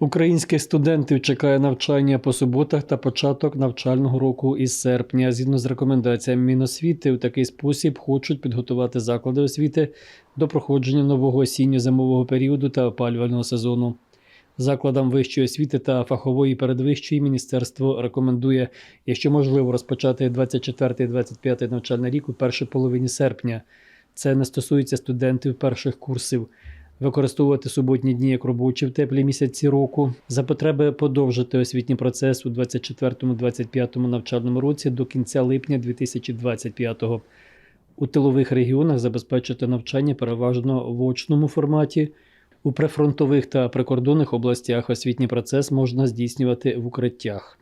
Українських студентів чекає навчання по суботах та початок навчального року із серпня. Згідно з рекомендаціями Міносвіти, у такий спосіб хочуть підготувати заклади освіти до проходження нового осінньо-зимового періоду та опалювального сезону. Закладам вищої освіти та фахової передвищої міністерство рекомендує, якщо можливо, розпочати 24-25 навчальний рік у першій половині серпня. Це не стосується студентів перших курсів використовувати суботні дні як робочі в теплі місяці року, за потреби подовжити освітній процес у 24-25 навчальному році до кінця липня 2025-го. У тилових регіонах забезпечити навчання переважно в очному форматі. У прифронтових та прикордонних областях освітній процес можна здійснювати в укриттях.